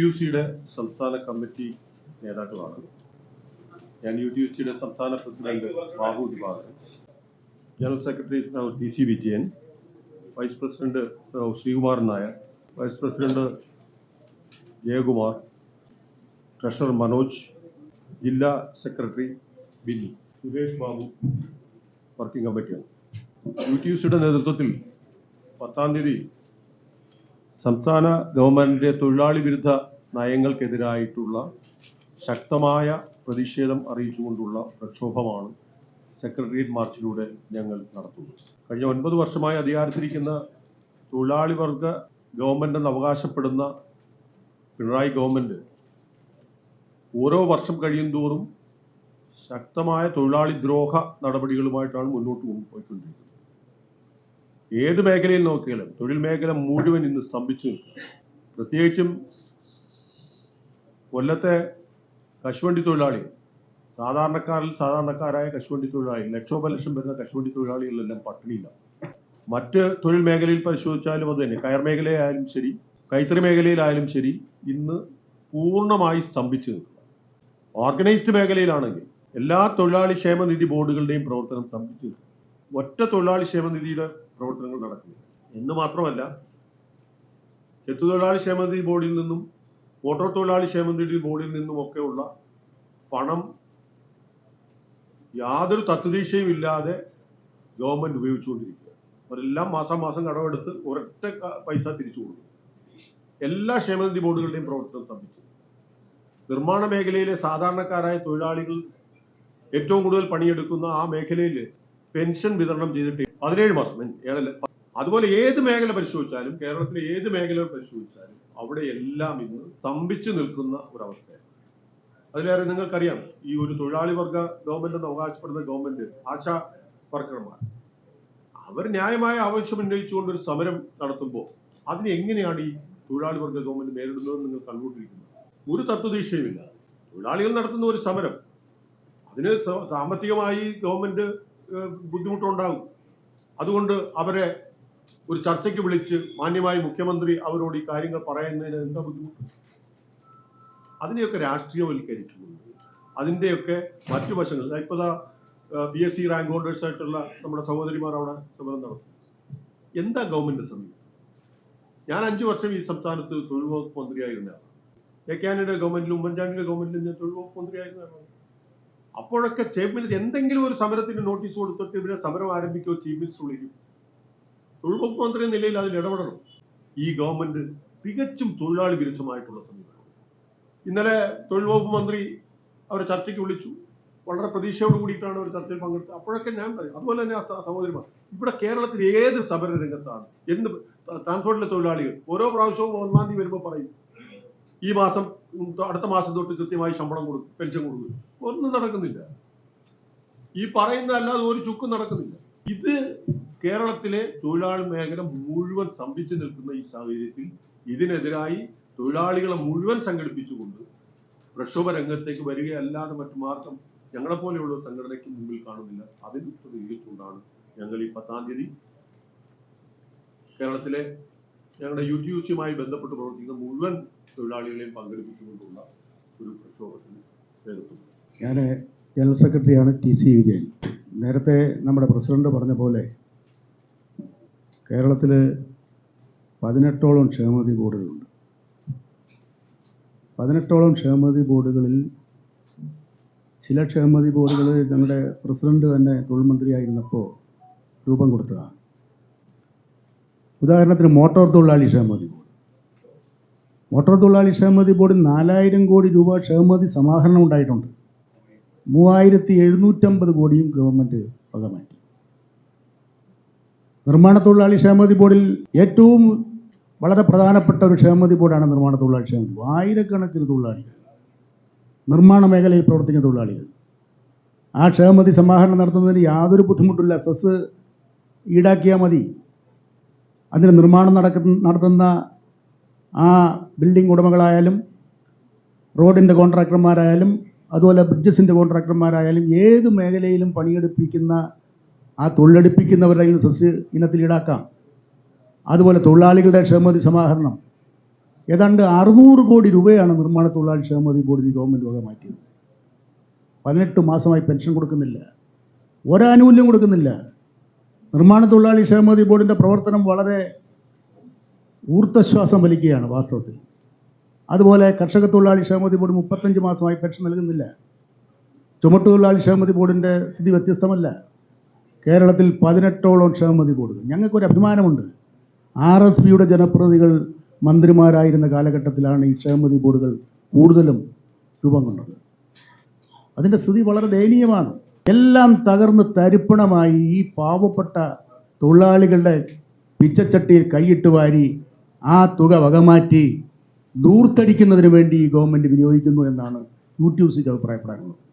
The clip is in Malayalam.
യു സിയുടെ സംസ്ഥാന കമ്മിറ്റി നേതാക്കളാണ്. ഞാൻ യു ടി യു സിയുടെ സംസ്ഥാന president Babu Divakaran general secretary sir T C Vijayan vice president sir Sreekumar Nair vice president Jayakumar treasurer Manoj ജില്ലാ സെക്രട്ടറി ബിനി സുരേഷ് ബാബു വർക്കിംഗ് കമ്മിറ്റിയാണ്. യു ടി യു സിയുടെ നേതൃത്വത്തിൽ പത്താം തീയതി സംസ്ഥാന ഗവൺമെന്റിന്റെ തൊഴിലാളി വിരുദ്ധ നയങ്ങൾക്കെതിരായിട്ടുള്ള ശക്തമായ പ്രതിഷേധം അറിയിച്ചുകൊണ്ടുള്ള പ്രക്ഷോഭമാണ് സെക്രട്ടേറിയറ്റ് മാർച്ചിലൂടെ ഞങ്ങൾ നടത്തുന്നത്. കഴിഞ്ഞ ഒൻപത് വർഷമായി അധികാരത്തിരിക്കുന്ന തൊഴിലാളി വർഗ ഗവൺമെന്റ് എന്ന് അവകാശപ്പെടുന്ന പിണറായി ഗവൺമെന്റ് ഓരോ വർഷം കഴിയും തോറും ശക്തമായ തൊഴിലാളി ദ്രോഹ നടപടികളുമായിട്ടാണ് മുന്നോട്ട് പോയിക്കൊണ്ടിരിക്കുന്നത് ഏത് മേഖലയിൽ നോക്കിയാലും തൊഴിൽ മേഖല മുഴുവൻ ഇന്ന് സ്തംഭിച്ചു പ്രത്യേകിച്ചും കൊല്ലത്തെ കശുവണ്ടി തൊഴിലാളി സാധാരണക്കാരിൽ സാധാരണക്കാരായ കശുവണ്ടി തൊഴിലാളി ലക്ഷോപലക്ഷം വരുന്ന കശുവണ്ടി തൊഴിലാളികളെല്ലാം പട്ടിണിയില്ല. മറ്റ് തൊഴിൽ മേഖലയിൽ പരിശോധിച്ചാലും അത് തന്നെ. കയർ മേഖലയായാലും ശരി കൈത്തറി മേഖലയിലായാലും ശരി ഇന്ന് പൂർണമായി സ്തംഭിച്ചു നിൽക്കുക ഓർഗനൈസ്ഡ് മേഖലയിലാണെങ്കിൽ എല്ലാ തൊഴിലാളി ക്ഷേമനിധി ബോർഡുകളുടെയും പ്രവർത്തനം സ്തംഭിച്ചു ഒറ്റ തൊഴിലാളി ക്ഷേമനിധിയുടെ പ്രവർത്തനങ്ങൾ നടക്കുന്നത് എന്ന് മാത്രമല്ല ചെത്തുതൊഴിലാളി ക്ഷേമനിധി ബോർഡിൽ നിന്നും മോട്ടോർ തൊഴിലാളി ക്ഷേമനിധി ബോർഡിൽ നിന്നും നിന്നുമൊക്കെയുള്ള പണം യാതൊരു തത്വദീക്ഷയും ഇല്ലാതെ ഗവൺമെന്റ് ഉപയോഗിച്ചുകൊണ്ടിരിക്കുക അവരെല്ലാം മാസം മാസം കടമെടുത്ത് ഒരൊറ്റ പൈസ തിരിച്ചു കൊടുക്കും എല്ലാ ക്ഷേമനിധി ബോർഡുകളുടെയും പ്രവർത്തനം സ്തംഭിച്ചു നിർമ്മാണ മേഖലയിലെ സാധാരണക്കാരായ തൊഴിലാളികൾ ഏറ്റവും കൂടുതൽ പണിയെടുക്കുന്ന ആ മേഖലയിൽ പെൻഷൻ വിതരണം ചെയ്തിട്ട് പതിനേഴ് മാസം ഏഴല്ല അതുപോലെ ഏത് മേഖല പരിശോധിച്ചാലും കേരളത്തിലെ ഏത് മേഖല പരിശോധിച്ചാലും അവിടെ എല്ലാം ഇന്ന് സ്തംഭിച്ചു നിൽക്കുന്ന ഒരവസ്ഥയാണ്. അതിലേറെ നിങ്ങൾക്കറിയാം ഈ ഒരു തൊഴിലാളി വർഗ ഗവൺമെന്റ് എന്ന് അവകാശപ്പെടുന്ന ഗവൺമെന്റ് ആശാ വർക്കർമാർ അവർ ന്യായമായ ആവശ്യം ഉന്നയിച്ചുകൊണ്ട് ഒരു സമരം നടത്തുമ്പോൾ അതിനെ എങ്ങനെയാണ് ഈ തൊഴിലാളി വർഗ ഗവൺമെന്റ് നേരിടുന്നതെന്ന് നിങ്ങൾ കണ്ടുകൊണ്ടിരിക്കുന്നത് ഒരു തത്വദീക്ഷയുമില്ല. തൊഴിലാളികൾ നടത്തുന്ന ഒരു സമരം അതിന് സാമ്പത്തികമായി ഗവൺമെന്റ് ബുദ്ധിമുട്ടുണ്ടാകും. അതുകൊണ്ട് അവരെ ഒരു ചർച്ചയ്ക്ക് വിളിച്ച് മാന്യമായി മുഖ്യമന്ത്രി അവരോട് ഈ കാര്യങ്ങൾ പറയുന്നതിന് എന്താ ബുദ്ധിമുട്ട്? അതിനെയൊക്കെ രാഷ്ട്രീയവൽക്കരിച്ചുകൊണ്ട് അതിന്റെയൊക്കെ മറ്റു വശങ്ങൾ ഇപ്പൊ B S C rank holders ആയിട്ടുള്ള നമ്മുടെ സഹോദരിമാർ അവിടെ സമരം നടത്തും. എന്താ ഗവൺമെന്റ് സമീപം ഞാൻ അഞ്ചു വർഷം ഈ സംസ്ഥാനത്ത് തൊഴിൽ വകുപ്പ് മന്ത്രിയായിരുന്നു എ ആന്റണിയുടെ ഗവൺമെന്റിലും ഉമ്മൻചാണ്ടിയുടെ ഗവൺമെന്റിലും ഞാൻ തൊഴിൽ വകുപ്പ് മന്ത്രിയായിരുന്നതാണ് അപ്പോഴൊക്കെ ചീഫ് മിനിസ്റ്റർ എന്തെങ്കിലും ഒരു സമരത്തിന് നോട്ടീസ് കൊടുത്തിട്ട് ഇവരെ സമരം ആരംഭിക്കുകയോ ചീഫ് മിനിസ്റ്റർ വിളിക്കും തൊഴിൽ വകുപ്പ് മന്ത്രി നിലയിൽ അതിൽ ഇടപെടണം. ഈ ഗവൺമെന്റ് തികച്ചും തൊഴിലാളി വിരുദ്ധമായിട്ടുള്ള സമീപനം. ഇന്നലെ തൊഴിൽ വകുപ്പ് മന്ത്രി അവരെ ചർച്ചയ്ക്ക് വിളിച്ചു. വളരെ പ്രതീക്ഷയോട് കൂടിയിട്ടാണ് അവർ ചർച്ചയിൽ പങ്കെടുത്തത്. അപ്പോഴൊക്കെ ഞാൻ പറയും അതുപോലെ തന്നെ സഹോദരിമാർ ഇവിടെ കേരളത്തിൽ ഏത് സമര രംഗത്താണ് എന്ത് ട്രാൻസ്പോർട്ടിലെ തൊഴിലാളികൾ ഓരോ പ്രാവശ്യവും ഒന്നാം തീയതി വരുമ്പോൾ പറയും ഈ മാസം അടുത്ത മാസം തൊട്ട് കൃത്യമായി ശമ്പളം കൊടുക്കും പെൻഷൻ കൊടുക്കും ഒന്നും നടക്കുന്നില്ല. ഈ പറയുന്ന അല്ലാതെ ഒരു ചുക്കും നടക്കുന്നില്ല. ഇത് കേരളത്തിലെ തൊഴിലാളി മേഖല മുഴുവൻ സ്തംഭിച്ചു നിൽക്കുന്ന ഈ സാഹചര്യത്തിൽ ഇതിനെതിരായി തൊഴിലാളികളെ മുഴുവൻ സംഘടിപ്പിച്ചുകൊണ്ട് പ്രക്ഷോഭ രംഗത്തേക്ക് വരികയല്ലാതെ മറ്റു മാർഗം ഞങ്ങളെ പോലെയുള്ള സംഘടനയ്ക്ക് മുമ്പിൽ കാണുന്നില്ല. അതിൽ പ്രതികരിച്ചുകൊണ്ടാണ് ഞങ്ങൾ ഈ പത്താം തീയതി കേരളത്തിലെ ഞങ്ങളുടെ യു ടി യു സിയുമായി ബന്ധപ്പെട്ട് പ്രവർത്തിക്കുന്ന മുഴുവൻ തൊഴിലാളികളെയും പങ്കെടുപ്പിച്ചുകൊണ്ടുള്ള ഒരു പ്രക്ഷോഭത്തിന് നേതൃത്വം ഞാൻ ജനറൽ സെക്രട്ടറിയാണ് ടി സി വിജയൻ. നേരത്തെ നമ്മുടെ പ്രസിഡന്റ് പറഞ്ഞ പോലെ കേരളത്തിൽ പതിനെട്ടോളം ക്ഷേമനിധി ബോർഡുകളുണ്ട്. പതിനെട്ടോളം ക്ഷേമനിധി ബോർഡുകളിൽ ചില ക്ഷേമനിധി ബോർഡുകൾ ഞങ്ങളുടെ പ്രസിഡന്റ് തന്നെ തൊഴിൽ മന്ത്രിയായിരുന്നപ്പോൾ രൂപം കൊടുത്തതാണ്. ഉദാഹരണത്തിന് മോട്ടോർ തൊഴിലാളി ക്ഷേമനിധി. മോട്ടോർ തൊഴിലാളി ക്ഷേമനിധി ബോർഡിൽ നാലായിരം കോടി രൂപ ക്ഷേമനിധി സമാഹരണം ഉണ്ടായിട്ടുണ്ട്. മൂവായിരത്തി എഴുന്നൂറ്റമ്പത് കോടിയും ഗവൺമെന്റ് വക മാറ്റി നിർമ്മാണ തൊഴിലാളി ക്ഷേമനിധി ബോർഡിൽ ഏറ്റവും വളരെ പ്രധാനപ്പെട്ട ഒരു ക്ഷേമനിധി ബോർഡാണ് നിർമ്മാണ തൊഴിലാളി ക്ഷേമനിധി. ആയിരക്കണക്കിന് തൊഴിലാളികൾ നിർമ്മാണ മേഖലയിൽ പ്രവർത്തിക്കുന്ന തൊഴിലാളികൾ. ആ ക്ഷേമനിധി സമാഹരണം നടത്തുന്നതിന് യാതൊരു ബുദ്ധിമുട്ടില്ല സെസ് ഈടാക്കിയാൽ മതി. അതിന് നിർമ്മാണം നടക്കുന്ന നടത്തുന്ന ആ ബിൽഡിംഗ് ഉടമകളായാലും റോഡിന്റെ കോൺട്രാക്ടർമാരായാലും അതുപോലെ ബ്രിഡ്ജസിന്റെ കോൺട്രാക്ടർമാരായാലും ഏത് മേഖലയിലും പണിയെടുപ്പിക്കുന്ന ആ തൊഴിലെടുപ്പിക്കുന്നവരുടെ സസ്യ ഇനത്തിൽ ഈടാക്കാം. അതുപോലെ തൊഴിലാളികളുടെ ക്ഷേമതി സമാഹരണം. ഏതാണ്ട് അറുന്നൂറ് കോടി രൂപയാണ് നിർമ്മാണ തൊഴിലാളി ക്ഷേമതി ബോർഡിന് ഗവൺമെന്റ് വക മാറ്റിയത്. പതിനെട്ട് മാസമായി പെൻഷൻ കൊടുക്കുന്നില്ല. ഒരാനുകൂല്യം കൊടുക്കുന്നില്ല. നിർമ്മാണ തൊഴിലാളി ക്ഷേമതി ബോർഡിന്റെ പ്രവർത്തനം വളരെ ഊർത്തശ്വാസം വലിക്കുകയാണ് വാസ്തവത്തിൽ. അതുപോലെ കർഷക തൊഴിലാളി ക്ഷേമനിധി ബോർഡ് മുപ്പത്തഞ്ച് മാസമായി പെൻഷൻ നൽകുന്നില്ല. ചുമട്ടുതൊഴിലാളി ക്ഷേമനിധി ബോർഡിന്റെ സ്ഥിതി വ്യത്യസ്തമല്ല. കേരളത്തിൽ പതിനെട്ടോളം ക്ഷേമനിധി ബോർഡുകൾ. ഞങ്ങൾക്കൊരു അഭിമാനമുണ്ട്. ആർ എസ് പിയുടെ ജനപ്രതിനിധികൾ മന്ത്രിമാരായിരുന്ന കാലഘട്ടത്തിലാണ് ഈ ക്ഷേമനിധി ബോർഡുകൾ കൂടുതലും രൂപം കൊണ്ടത്. അതിന്റെ സ്ഥിതി വളരെ ദയനീയമാണ്. എല്ലാം തകർന്ന് തരിപ്പണമായി ഈ പാവപ്പെട്ട തൊഴിലാളികളുടെ പിച്ചച്ചട്ടിയിൽ കൈയിട്ട് വാരി ആ തുക വകമാറ്റി ദൂർത്തടിക്കുന്നതിന് വേണ്ടി ഈ ഗവൺമെന്റ് വിനിയോഗിക്കുന്നു എന്നാണ് യൂട്യൂബ് സിക്ക് അഭിപ്രായപ്പെടാനുള്ളത്.